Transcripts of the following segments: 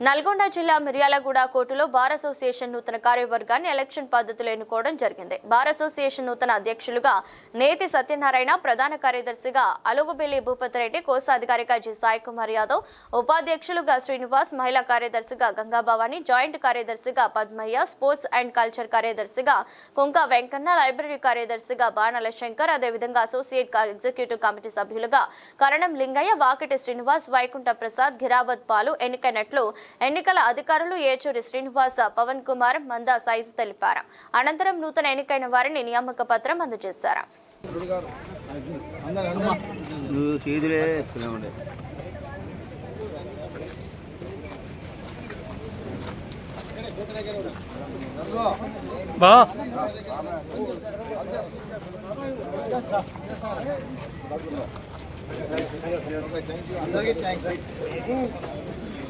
నల్గొండ జిల్లా మిర్యాలగూడ కోర్టులో bar association నూతన కార్యవర్గాన్ని ఎలక్షన్ పద్ధతిలో ఎన్నుకోవడం జరిగింది. బార్ అసోసియేషన్ నూతన అధ్యక్షులుగా నేతి సత్యనారాయణ ప్రధాన కార్యదర్శిగా అలుగుబెల్లి భూపతిరెడ్డి కోశాధికారిగా జి సాయి కుమార్ యాదవ్ ఉపాధ్యక్షులుగా శ్రీనివాస్ మహిళా కార్యదర్శిగా గంగాభవాని జాయింట్ కార్యదర్శిగా పద్మయ్య స్పోర్ట్స్ అండ్ కల్చర్ కార్యదర్శిగా కుంక వెంకన్న లైబ్రరీ కార్యదర్శిగా బాణాల శంకర్ అదేవిధంగా అసోసియేట్ ఎగ్జిక్యూటివ్ కమిటీ సభ్యులుగా కరణం లింగయ్య వాకిటి శ్రీనివాస్ వైకుంఠ ప్రసాద్ గిరావత్ పాలు ఎన్నికైనట్లు ఎన్నికల అధికారులు ఏచూరి శ్రీనివాస పవన్ కుమార్ మందా సైజు తెలిపారు. అనంతరం నూతన ఎన్నికైన వారిని నియామక పత్రం అందజేశారు. చేతులే ఇస్తూనే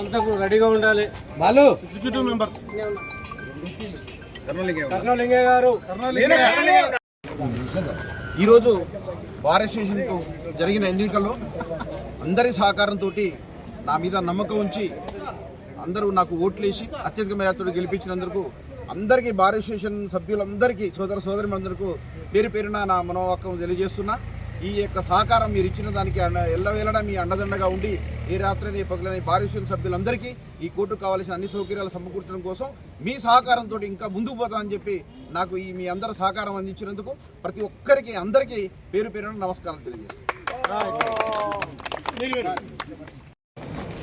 అంతా కూడా రెడీగా ఉండాలి. బాలు. ఎగ్జిక్యూటివ్ మెంబర్స్ కర్ణలింగయ్య గారు. ఈరోజు బార్ అసోసియేషన్కు జరిగిన ఎన్నికల్లో అందరి సహకారంతో నా మీద నమ్మకం ఉంచి అందరూ నాకు ఓట్లేసి అత్యధిక మేధాతుడు గెలిపించినందుకు అందరికీ బార్ అసోసియేషన్ సభ్యులందరికీ సోదర సోదరిమందరికీ పేరు పేరున నా మనోవాక్యం తెలియజేస్తున్నా. ఈ యొక్క సహకారం మీరు ఇచ్చిన దానికి అండ ఎల్లవేళలా మీ అండదండగా ఉండి ఏ రాత్రి పగలని బార్ సభ్యులందరికీ ఈ కోర్టు కావాల్సిన అన్ని సౌకర్యాలు సమకూర్చడం కోసం మీ సహకారంతో ఇంకా ముందుకు పోతామని చెప్పి నాకు ఈ మీ అందరి సహకారం అందించినందుకు ప్రతి ఒక్కరికి అందరికీ పేరు పేరున నమస్కారం తెలియజేస్తాను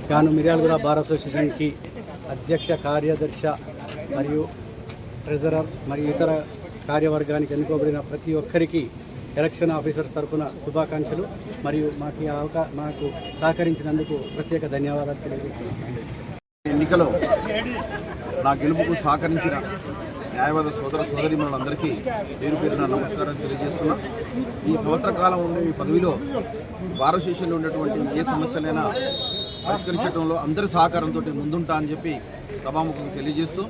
గాను మిర్యాలగూడ బార్ అసోసియేషన్కి అధ్యక్ష కార్యదర్శి మరియు ట్రెజరర్ మరియు ఇతర కార్యవర్గానికి ఎన్నుకోబడిన ప్రతి ఒక్కరికి ఎలక్షన్ ఆఫీసర్స్ తరఫున శుభాకాంక్షలు. మరియు మాకు ఈ అవకా మాకు సహకరించినందుకు ప్రత్యేక ధన్యవాదాలు తెలియజేస్తున్నాను. ఎన్నికలో నా గెలుపుకు సహకరించిన న్యాయవాద సోదర సోదరిమణులందరికీ పేరు పేరున నమస్కారం తెలియజేస్తున్నా. ఈ సంవత్సర కాలం ఉండే ఈ పదవిలో భారతదేశంలో ఉండేటువంటి ఉన్నటువంటి ఏ సమస్యలైనా పరిష్కరించడంలో అందరి సహకారంతో ముందుంటా అని చెప్పి సభాముఖంగా తెలియజేస్తూ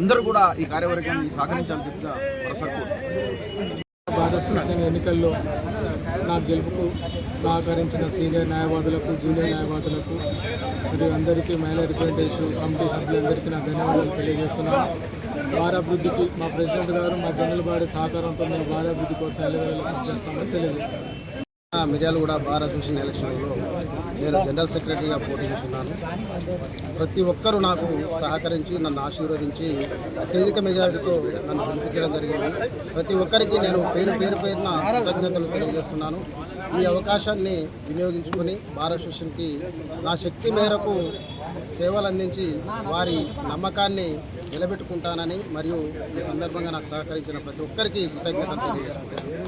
అందరూ కూడా ఈ కార్యవర్గాన్ని సహకరించాలని చెప్తా మరోసారి కోరుతున్నాను. ఎన్నికల్లో నా గెలుపుకు సహకరించిన సీనియర్ న్యాయవాదులకు జూనియర్ న్యాయవాదులకు మరియు అందరికీ మహిళా రిప్రజెంటేషన్ కమిటీ సభ్యులందరికీ నా ధన్యవాదాలు తెలియజేస్తున్నాను వారాభివృద్ధికి మా ప్రెసిడెంట్ గారు మా జనరల్ బాడీ సహకారంతో మేము వారాభివృద్ధి కోసం ఎల్లవేళ కృషి చేస్తామని తెలియజేస్తాను మిర్యాలగూడ బార్ అసోసియేషన్ ఎలక్షన్లో నేను జనరల్ సెక్రటరీగా పోటీ చేస్తున్నాను. ప్రతి ఒక్కరూ నాకు సహకరించి నన్ను ఆశీర్వదించి అత్యధిక మెజారిటీతో నన్ను గెలిపించడం జరిగింది. ప్రతి ఒక్కరికి నేను పేరు పేరు పేరున కృతజ్ఞతలు తెలియజేస్తున్నాను. ఈ అవకాశాన్ని వినియోగించుకొని భారత్ అసోసియేషన్కి నా శక్తి మేరకు సేవలు అందించి వారి నమ్మకాన్ని నిలబెట్టుకుంటానని మరియు ఈ సందర్భంగా నాకు సహకరించిన ప్రతి ఒక్కరికి కృతజ్ఞతలు తెలియజేస్తున్నాను.